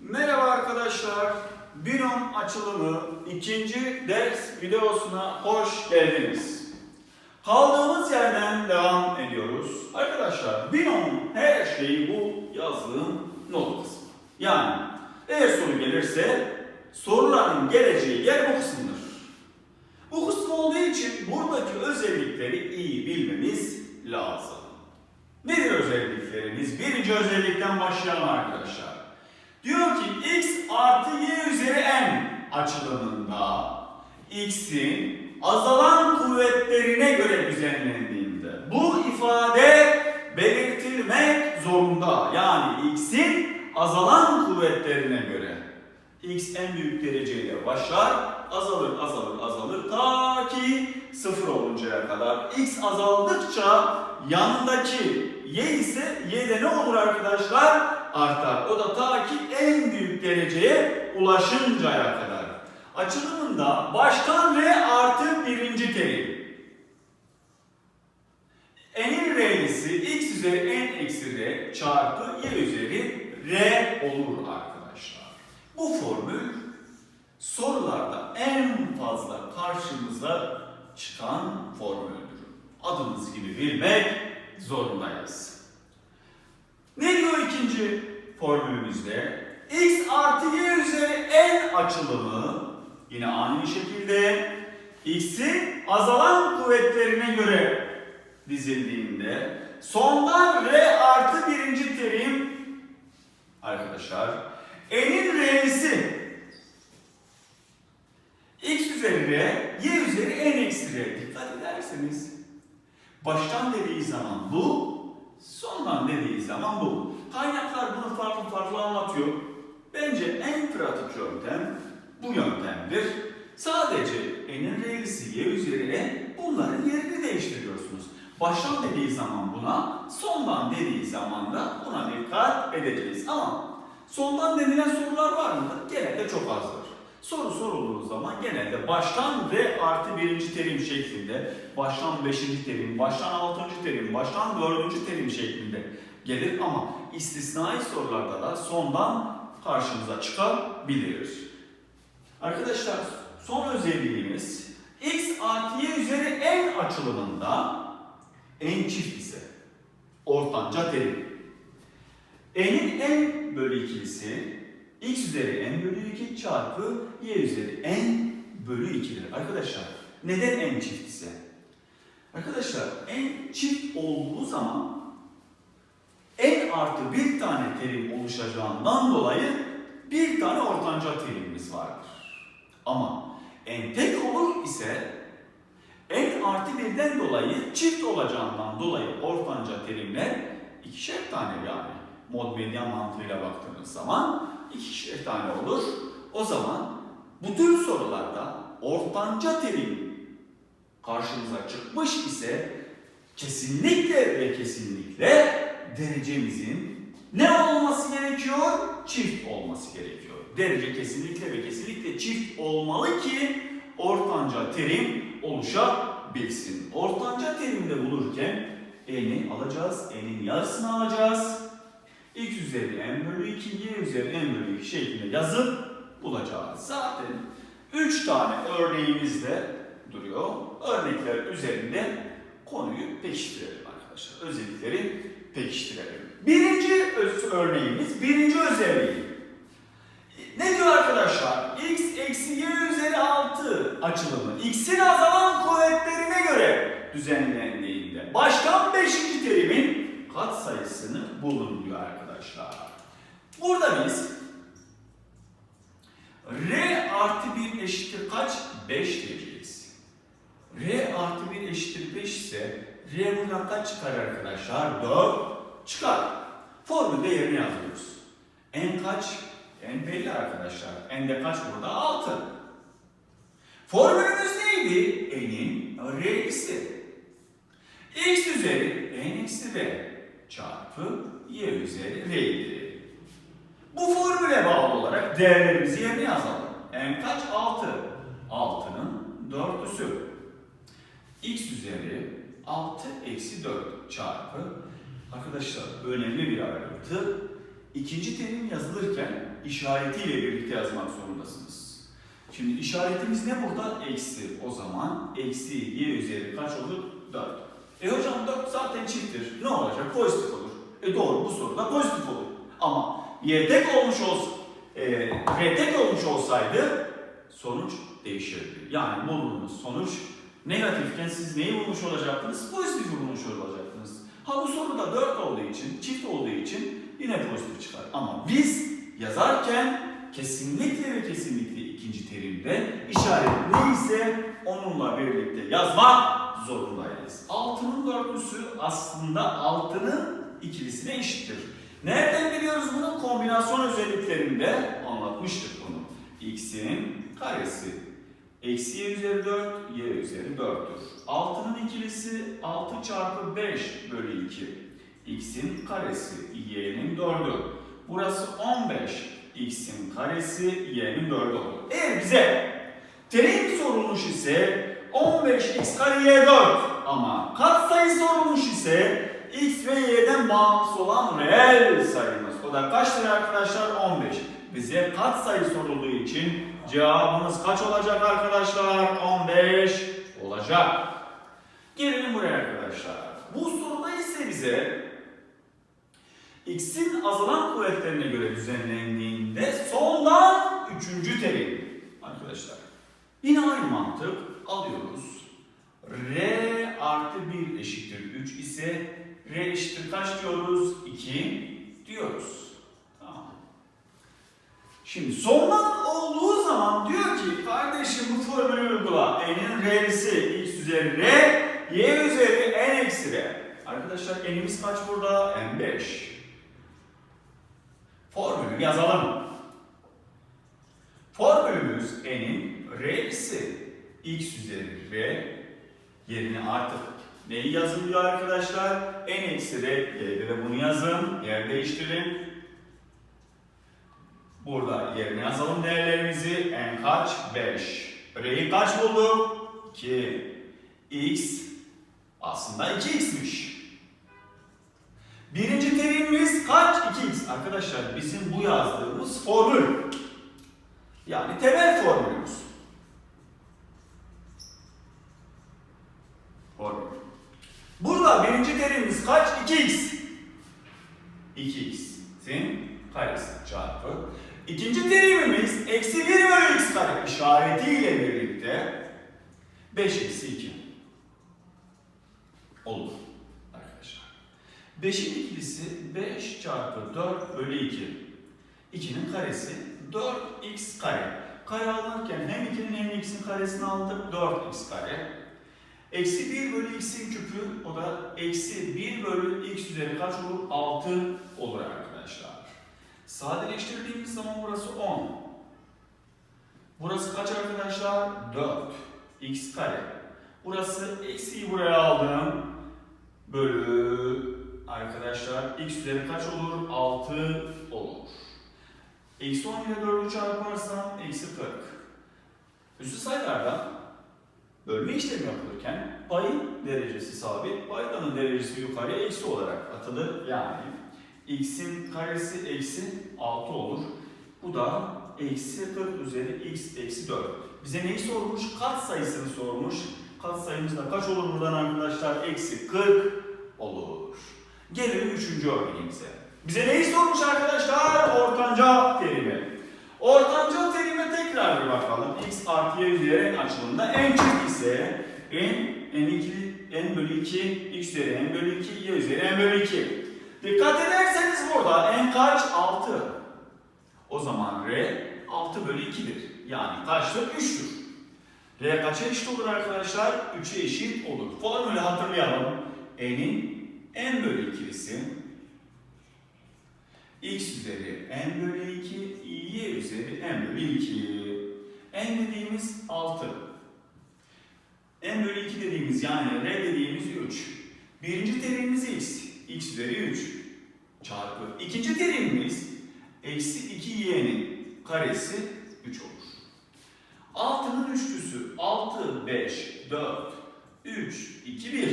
Merhaba arkadaşlar. Binom açılımı ikinci ders videosuna hoş geldiniz. Kaldığımız yerden devam ediyoruz. Arkadaşlar binom her şeyi bu yazdığım not kısmı. Yani eğer soru gelirse soruların geleceği yer bu kısımdır. Bu kısım olduğu için buradaki özellikleri iyi bilmemiz lazım. Nedir özelliklerimiz? Birinci özellikten başlayalım arkadaşlar. Diyor ki x artı y üzeri n açılımında x'in azalan kuvvetlerine göre düzenlendiğinde bu ifade belirtilmek zorunda. Yani x'in azalan kuvvetlerine göre x en büyük dereceyle başlar, azalır, azalır, azalır ta ki sıfır oluncaya kadar. x azaldıkça yanındaki y ise y'de ne olur arkadaşlar? Artar. O da ta ki en büyük dereceye ulaşıncaya kadar. Açılımında baştan r artı birinci terim. N'in r'lisi x üzeri n eksi r çarpı y üzeri r olur arkadaşlar. Bu formül sorularda en fazla karşımıza çıkan formüldür. Adımız gibi bilmek zorundayız. Ne diyor ikinci formülümüzde? x artı y üzeri n açılımı yine aynı şekilde x'in azalan kuvvetlerine göre dizildiğinde sondan r artı birinci terim arkadaşlar n'in r'si x üzeri r, y üzeri n eksi r. Dikkat ederseniz baştan dediği zaman bu, sondan dediği zaman bu. Kaynaklar bunu farklı farklı anlatıyor. Bence en pratik yöntem bu yöntemdir. Sadece n'in r'lisi y üzeri bunların yerini değiştiriyorsunuz. Baştan dediği zaman buna, sondan dediği zaman da buna dikkat edeceğiz. Ama sondan denilen sorular var mıdır? Genelde çok azdır. Soru sorulduğu zaman genelde baştan ve artı birinci terim şeklinde, baştan beşinci terim, baştan altıncı terim, baştan dördüncü terim şeklinde gelir ama istisnai sorularda da sondan karşımıza çıkabilir. Arkadaşlar son özelliğimiz x artı y üzeri n açılımında n çift ise ortanca terim. n'in n bölü ikilisi x üzeri n bölü 2 çarpı y üzeri n bölü 2'dir. Arkadaşlar neden n çift ise? Arkadaşlar n çift olduğu zaman n artı bir tane terim oluşacağından dolayı bir tane ortanca terimimiz vardır. Ama n tek olur ise n artı birden dolayı çift olacağından dolayı ortanca terimler ikişer tane yani mod medyan mantığıyla baktığımız zaman ikişer tane olur. O zaman bu tür sorularda ortanca terim karşımıza çıkmış ise kesinlikle ve kesinlikle derecemizin ne olması gerekiyor? Çift olması gerekiyor. Derece kesinlikle ve kesinlikle çift olmalı ki ortanca terim oluşabilsin. Ortanca terimde bulurken n'yi alacağız, n'in yarısını alacağız. X üzeri n bölü 2, y üzeri n bölü 2 şeklinde yazıp bulacağız. Zaten 3 tane örneğimiz de duruyor. Örnekler üzerinde konuyu pekiştirelim arkadaşlar. Özellikleri pekiştirelim. Birinci örneğimiz, birinci özelliği. Ne diyor arkadaşlar? x eksi y üzeri 6 açılımı. x'in azalan kuvvetlerine göre düzenlendiğinde baştan 5. terimin kat sayısını bulun diyor arkadaşlar. Burada biz r artı 1 eşittir kaç? 5 diyeceğiz. r artı 1 eşittir 5 ise r buradan kaç çıkar arkadaşlar? 4 çıkar. Formül değerini yazıyoruz. n kaç? n belli arkadaşlar. n de kaç burada? 6. Formülümüz neydi? n'in r'si. x üzeri n eksi r çarpı y üzeri r idi. Bu formüle bağlı olarak değerlerimizi yerine yazalım. n kaç? 6. 6'nın dörtlüsü. x üzeri 6 eksi 4 çarpı Arkadaşlar önemli bir ayrıntı. İkinci terim yazılırken işaretiyle birlikte yazmak zorundasınız. Şimdi işaretimiz ne burada? Eksi. O zaman eksi y üzeri kaç olur? 4. E hocam 4 zaten çifttir. Ne olacak? Pozitif olur. E doğru bu soruda pozitif olur. Ama y tek olmuş olsa, e, tek olmuş olsaydı sonuç değişirdi. Yani bulduğunuz sonuç negatifken siz neyi bulmuş olacaktınız? Pozitifi bulmuş olacaktınız. Ha bu soruda 4 olduğu için, çift olduğu için yine pozitif çıkar. Ama biz yazarken kesinlikle ve kesinlikle ikinci terimde işaret neyse onunla birlikte yazmak zorundayız. Altının dörtlüsü aslında altının ikilisine eşittir. Nereden biliyoruz bunu? Kombinasyon özelliklerinde anlatmıştık bunu. x'in karesi eksi y üzeri 4, y üzeri 4'tür. Altının ikilisi 6 çarpı 5 bölü 2. x'in karesi y'nin 4'ü. Burası 15. x'in karesi y'nin 4'ü olur. Eğer bize terim sorulmuş ise 15x kare y 4 ama katsayı sorulmuş ise x ve y'den bağımsız olan reel sayımız. O da kaçtır arkadaşlar? 15. Bize katsayı sorulduğu için cevabımız kaç olacak arkadaşlar? 15 olacak. Gelelim buraya arkadaşlar. Bu soruda ise bize x'in azalan kuvvetlerine göre düzenlendiğinde sondan üçüncü terim arkadaşlar. Yine aynı mantık alıyoruz. R artı 1 eşittir 3 ise R eşittir kaç diyoruz? 2 diyoruz. Tamam. Şimdi sondan olduğu zaman diyor ki kardeşim bu formülü uygula. N'in R'si x üzeri R, y üzeri n eksi R. Arkadaşlar n'imiz kaç burada? n5. Formülü yazalım. Formülümüz n'in R'si x üzeri R yerine artık neyi yazın diyor arkadaşlar? n eksi yerine de bunu yazın. Yer değiştirin. Burada yerine yazalım değerlerimizi. N kaç? 5. R'yi kaç bulduk? 2. X aslında 2x'miş. Birinci terimimiz kaç? 2x. Arkadaşlar bizim bu yazdığımız formül. Yani temel formülümüz. Formül. Burada birinci terimimiz kaç? 2x. 2x'in karesi çarpı. İkinci terimimiz eksi 1 bölü x kare işaretiyle birlikte 5 eksi 2 olur arkadaşlar. 5'in ikilisi 5 çarpı 4 bölü 2. 2'nin karesi 4x kare. Kare alırken hem 2'nin hem x'in karesini aldık 4x kare. Eksi 1 bölü x'in küpü o da eksi 1 bölü x üzeri kaç olur? 6 olur arkadaşlar. Sadeleştirdiğimiz zaman burası 10. Burası kaç arkadaşlar? 4. x kare. Burası eksiyi buraya aldım. Bölü arkadaşlar x üzeri kaç olur? 6 olur. Eksi 10 ile 4'ü çarparsam eksi 40. Üstü sayılarda bölme işlemi yapılırken payın derecesi sabit, paydanın derecesi yukarıya eksi olarak atılır. Yani x'in karesi eksi 6 olur. Bu da eksi 40 üzeri x eksi 4. Bize neyi sormuş? Kat sayısını sormuş. Kat sayımız da kaç olur buradan arkadaşlar? Eksi 40 olur. Gelelim üçüncü örneğimize. Bize neyi sormuş arkadaşlar? Ortanca terimi. Ortanca terime tekrar bir bakalım. x artı y üzeri n açılımında n çift ise n, n2, n bölü 2, x üzeri n bölü 2, y üzeri n bölü 2. Dikkat ederseniz burada n kaç? 6. O zaman r 6 bölü 2'dir. Yani kaçtır? 3'tür. R kaça eşit olur arkadaşlar? 3'e eşit olur. Formülü hatırlayalım. n'in n bölü ikilisi x üzeri n bölü 2, y üzeri n bölü 2. n dediğimiz 6. n bölü 2 dediğimiz yani r dediğimiz 3. Birinci terimimiz x. x üzeri 3 çarpı. İkinci terimimiz eksi 2y'nin karesi 3 olur. 6'nın üçlüsü 6, 5, 4, 3, 2, 1.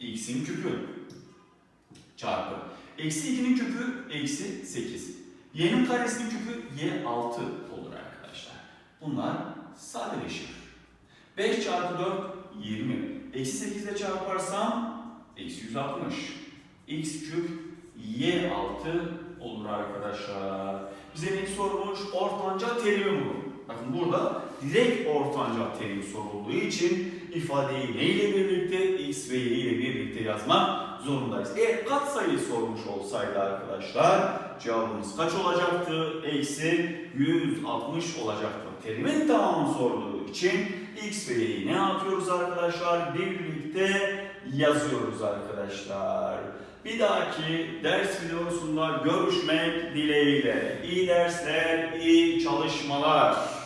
x'in küpü çarpı. Eksi 2'nin küpü eksi 8. Y'nin karesinin küpü Y6 olur arkadaşlar. Bunlar sadeleşir. 5 çarpı 4 20. Eksi 8 ile çarparsam eksi 160. X küp Y6 olur arkadaşlar. Bize ne sormuş? Ortanca terimi bulun. Bakın burada direkt ortanca terimi sorulduğu için ifadeyi ne ile birlikte? X ve Y ile birlikte yazmak zorundayız. Eğer katsayı sormuş olsaydı arkadaşlar cevabımız kaç olacaktı? Eksi 160 olacaktı. Terimin tamamını sorduğu için X ve Y'yi ne yapıyoruz arkadaşlar? Birlikte yazıyoruz arkadaşlar. Bir dahaki ders videosunda görüşmek dileğiyle. İyi dersler, iyi çalışmalar.